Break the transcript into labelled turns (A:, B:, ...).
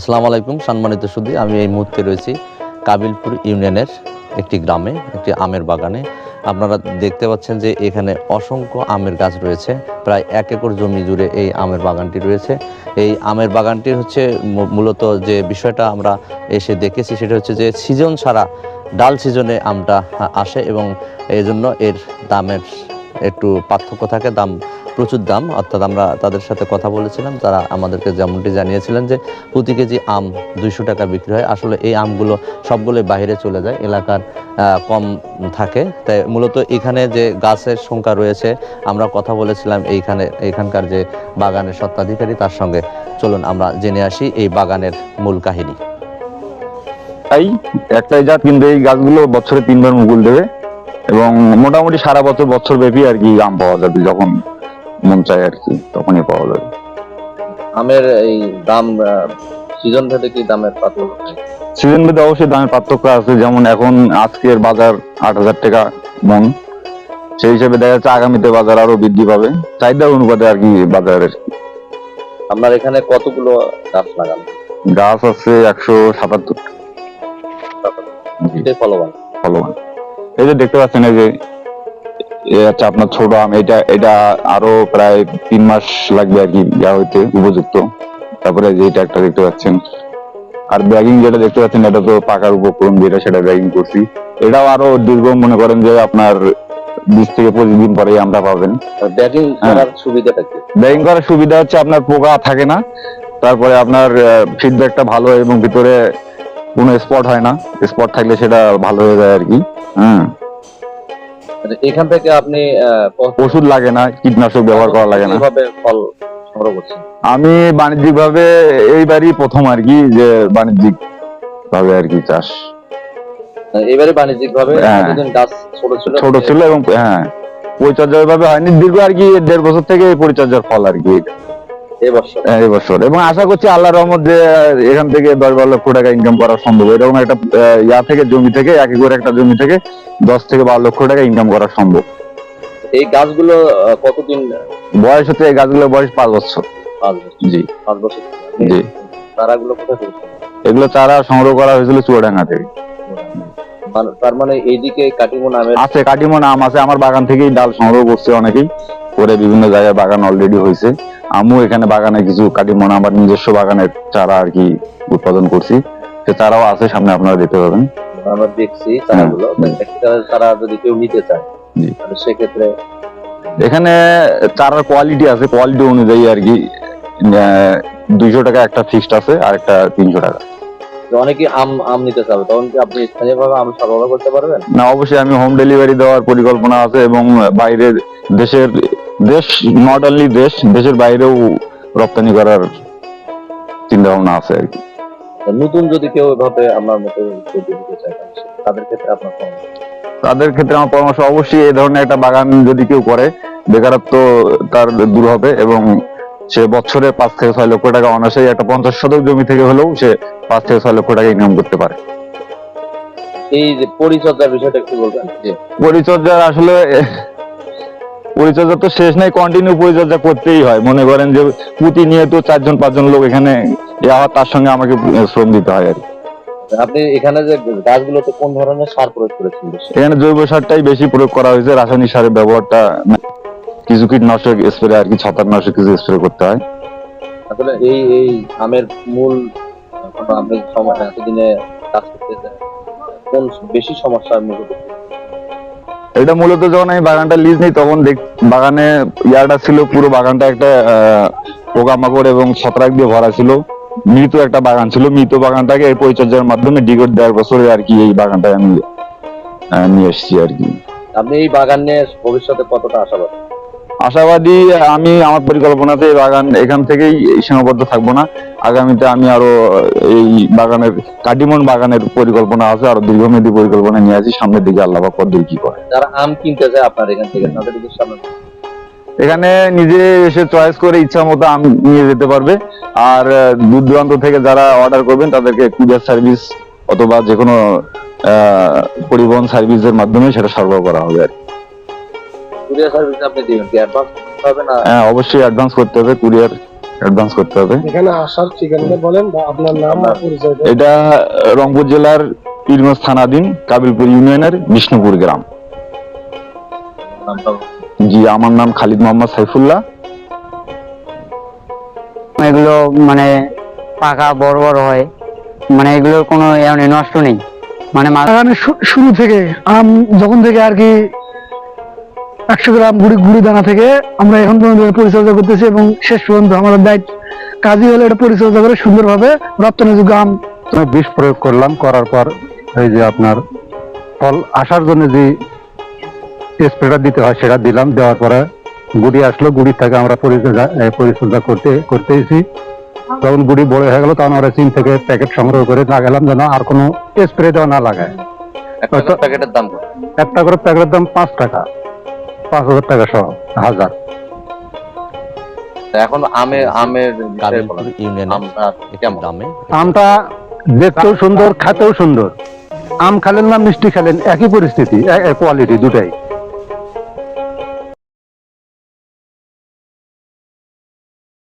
A: আসসালামু আলাইকুম, সম্মানিত সুদী। আমি এই মুহূর্তে রয়েছি কাবিলপুর ইউনিয়নের একটি গ্রামে, একটি আমের বাগানে। আপনারা দেখতে পাচ্ছেন যে এখানে অসংখ্য আমের গাছ রয়েছে। প্রায় এক একর জমি জুড়ে এই আমের বাগানটি রয়েছে। এই আমের বাগানটির হচ্ছে মূলত যে বিষয়টা আমরা এসে দেখেছি সেটা হচ্ছে যে সিজন ছাড়া ডাল সিজনে আমটা আসে এবং এই জন্য এর দামের একটু পার্থক্য থাকে, দাম প্রচুর দাম, অর্থাৎ আমরা তাদের সাথে কথা বলেছিলাম, তারা আমাদেরকে যেমনটি জানিয়েছিলেন যে প্রতি কেজি আম দুইশো টাকা বিক্রি হয়। আসলে এই আমগুলো সবগুলোই বাইরে চলে যায়, এলাকার কম থাকে। তাই মূলত এখানে যে গাছের সংখ্যা রয়েছে, আমরা কথা বলেছিলাম এইখানে এইখানকার যে বাগানের স্বত্বাধিকারী, তার সঙ্গে চলুন আমরা জেনে আসি এই বাগানের মূল কাহিনী।
B: তাই একটাই জাত কিন্তু এই গাছগুলো বছরে তিনবার মুকুল দেবে এবং মোটামুটি সারা বছর বছর ব্যাপী আর কি আম পাওয়া যাবে যখন মন চায় আর কি তখনই পাওয়া যাবে।
A: আমের এই দাম সিজন ভেদে কি দামের পার্থক্য?
B: সিজন ভেদে অবশ্যই দামের পার্থক্য আছে যেমন এখন আজকের বাজার আট হাজার টাকা মন। সেই হিসেবে দেখা যাচ্ছে আগামীতে বাজার আরও বৃদ্ধি পাবে। চাহিদার অনুপাতে আর কি বাজারের।
A: আপনার এখানে কতগুলো গাছ লাগানো?
B: গাছ আছে একশো সাতাত্তর।
A: ফলবান।
B: ফলবান। এই যে দেখতে পাচ্ছেন এই যে এ হচ্ছে আপনার ছোট আম এটা এটা আরও প্রায় তিন মাস লাগবে আর কি ইয়া হইতে উপযুক্ত। তারপরে যে এটা একটা দেখতে পাচ্ছেন। আর ব্যাগিং যেটা দেখতে পাচ্ছেন এটা তো পাকার উপকরণ যেটা সেটা ব্যাগিং করছি। এটাও আরও দীর্ঘ মনে করেন যে আপনার বিশ থেকে পঁচিশ দিন পরেই আমরা পাবেন। হ্যাঁ।
A: করার সুবিধাটা কি?
B: ব্যাগিং করার সুবিধা হচ্ছে আপনার পোকা থাকে না তারপরে আপনার ফিডব্যাকটা ভালো এবং ভিতরে কোনো স্পট হয় না। স্পট থাকলে সেটা ভালো হয়ে যায় আর কি। হ্যাঁ।
A: এখান থেকে আপনি
B: ওষুধ লাগে না কীটনাশক ব্যবহার করা লাগে না।
A: কীভাবে ফল সংগ্রহ করছেন?
B: আমি বাণিজ্যিক ভাবে এইবারই প্রথম আর কি যে বাণিজ্যিক ভাবে আর কি চাষ।
A: এবারে বাণিজ্যিক ভাবে
B: হ্যাঁ।
A: গাছ ছোট ছিল।
B: ছোট ছিল এবং হ্যাঁ পরিচর্যা ভাবে হয়নি। দীর্ঘ আর কি দেড় বছর থেকে পরিচর্যার ফল আর কি।
A: এই বছর
B: এবং আশা করছি আল্লাহ রহমত যে এখান থেকে দশ বারো লক্ষ টাকা ইনকাম করা সম্ভব। এরকম একটা ইয়া থেকে জমি থেকে এক একর একটা জমি থেকে দশ থেকে বারো লক্ষ টাকা ইনকাম করা সম্ভব।
A: এই গাছগুলো কতদিন
B: বয়স হচ্ছে এই গাছগুলোর বয়স পাঁচ বছর। জি।
A: পাঁচ বছর।
B: জি।
A: চারাগুলো কোথায়
B: এগুলো চারা সংগ্রহ করা হয়েছিল চুয়াডাঙ্গা থেকে
A: মানে- তার মানে এইদিকে কাটিমো নামের
B: আছে কাটিমন আম আছে। আমার বাগান থেকেই ডাল সংগ্রহ করছে অনেকেই। করে বিভিন্ন জায়গায় বাগান অলরেডি হয়েছে। আমিও এখানে বাগানে কিছু কাটিমন আমার নিজস্ব বাগানের চারা আর কি উৎপাদন করছি। সে চারাও আছে সামনে আপনারা দেখতে পাবেন।
A: আমরা দেখছি চারাগুলো চারা যদি কেউ নিতে চায় তাহলে সেক্ষেত্রে
B: এখানে চারার কোয়ালিটি আছে কোয়ালিটি অনুযায়ী আর কি দুইশো টাকা একটা ফিক্সড আছে আর একটা তিনশো টাকা।
A: অনেকে আম আম নিতে চাবে তখন কি আপনি স্থানীয়ভাবে আম সরবরাহ করতে পারবেন?
B: না অবশ্যই আমি হোম ডেলিভারি দেওয়ার পরিকল্পনা আছে এবং বাইরের দেশের দেশ নট অনলি দেশ দেশের বাইরেও রপ্তানি করার চিন্তা ভাবনা আছে আর কি।
A: নতুন যদি কেউ এভাবে আমার মতো চায় তাদের ক্ষেত্রে আপনার পরামর্শ
B: তাদের ক্ষেত্রে আমার পরামর্শ অবশ্যই এই ধরনের একটা বাগান যদি কেউ করে বেকারত্ব তার দূর হবে এবং সে বছরে পাঁচ থেকে ছয় লক্ষ টাকা অনায়াসেই একটা পঞ্চাশ শতক জমি থেকে হলেও সে পাঁচ থেকে ছয় লক্ষ টাকা ইনকাম করতে পারে।
A: এই যে পরিচর্যার বিষয়টা একটু বলবেন? যে
B: পরিচর্যা আসলে পরিচর্যা তো শেষ নাই কন্টিনিউ পরিচর্যা করতেই হয় মনে করেন যে প্রতিনিয়ত চারজন পাঁচজন লোক এখানে হয়, তার সঙ্গে আমাকে শ্রম দিতে হয় আর কি।
A: আপনি এখানে যে গাছগুলোতে কোন ধরনের সার প্রয়োগ করেছেন
B: এখানে জৈব সারটাই বেশি প্রয়োগ করা হয়েছে রাসায়নিক সারের ব্যবহারটা কিছু কীটনাশক স্প্রে আর কি ছত্রাকনাশক কিছু স্প্রে করতে হয়
A: আসলে এই এই আমের মূল আপনি সম- এতদিনে কাজ করতে কোন বেশি সমস্যার মুখে?
B: এটা মূলত যখন আমি বাগানটা লিজ নিই, তখন দেখ, বাগানে ইয়াটা ছিল পুরো বাগানটা একটা পোকামাকড় এবং ছত্রাক দিয়ে ভরা ছিল। মৃত একটা বাগান ছিল। মৃত বাগানটাকে এই পরিচর্যার মাধ্যমে ডিগোট দেড় বছরে আর কি এই বাগানটা আমি নিয়ে এসছি আর কি।
A: আপনি এই বাগান নিয়ে ভবিষ্যতে কতটা আশাবাদী?
B: আশাবাদী আমি আমার পরিকল্পনাতে বাগান এখান থেকেই সীমাবদ্ধ থাকব না। আগামীতে আমি আরও এই বাগানের কাটিমন বাগানের পরিকল্পনা আছে আরও দীর্ঘমেয়াদী পরিকল্পনা নিয়ে আছি। সামনের দিকে আল্লাহ পাক কদ্দূর কি করে।
A: যারা আম কিনতে যায় আপনার এখান থেকে তাদের উদ্দেশ্যে
B: এখানে নিজে এসে চয়েস করে ইচ্ছা মতো আম নিয়ে যেতে পারবে। আর দূর দূরান্ত থেকে যারা অর্ডার করবেন তাদেরকে কুরিয়ার সার্ভিস অথবা যে কোনো আহ, পরিবহন সার্ভিসের মাধ্যমে সেটা সরবরাহ করা হবে আর কি।
A: কুরিয়ার সার্ভিস আপনি দিবেন কি? অ্যাডভান্স হবে না?
B: হ্যাঁ অবশ্যই অ্যাডভান্স করতে হবে কুরিয়ার অ্যাডভান্স করতে হবে।
C: এখানে আসার ঠিকানাটা বলেন বা আপনার নাম আর পরিচয়
B: এটা রংপুর জেলার পীরগঞ্জ থানাধীন কাবিলপুর ইউনিয়নের বিষ্ণুপুর গ্রাম। জি আমার নাম খালিদ মোহাম্মদ সাইফুল্লাহ।
D: এগুলো মানে পাকা বড় বড় হয়। মানে এগুলোর কোনো এমনি নষ্ট নেই। মানে
E: শুরু থেকে আম যখন থেকে আর কি একশো গ্রাম গুড়ি গুড়ি দানা থেকে আমরা এখন পর্যন্ত পরিচর্যা করতেছি এবং শেষ পর্যন্ত আমাদের দায়িত্ব কাজই হলো এটা পরিচর্যা করে সুন্দরভাবে রপ্তানিযোগ্য আম।
F: বিষ প্রয়োগ করলাম করার পর এই যে আপনার ফল আসার জন্য যে স্প্রেটা দিতে হয় সেটা দিলাম দেওয়ার পরে গুড়ি আসলো গুড়ি থেকে আমরা পরিচর্যা পরিচর্যা করতে করতেছি যখন গুড়ি বড় হয়ে গেল তখন আমরা চীন থেকে প্যাকেট সংগ্রহ করে লাগালাম যেন আর কোনো স্প্রে দেওয়া না লাগায়।
A: একটা প্যাকেটের দাম
F: একটা করে প্যাকেটের দাম পাঁচ টাকা। পাঁচ হাজার টাকা সহ হাজার।
A: এখন আমের আমের দামে?
F: আমটা দেখতেও সুন্দর খেতেও সুন্দর। আম খালেন না মিষ্টি খালেন একই পরিস্থিতি কোয়ালিটি দুটাই।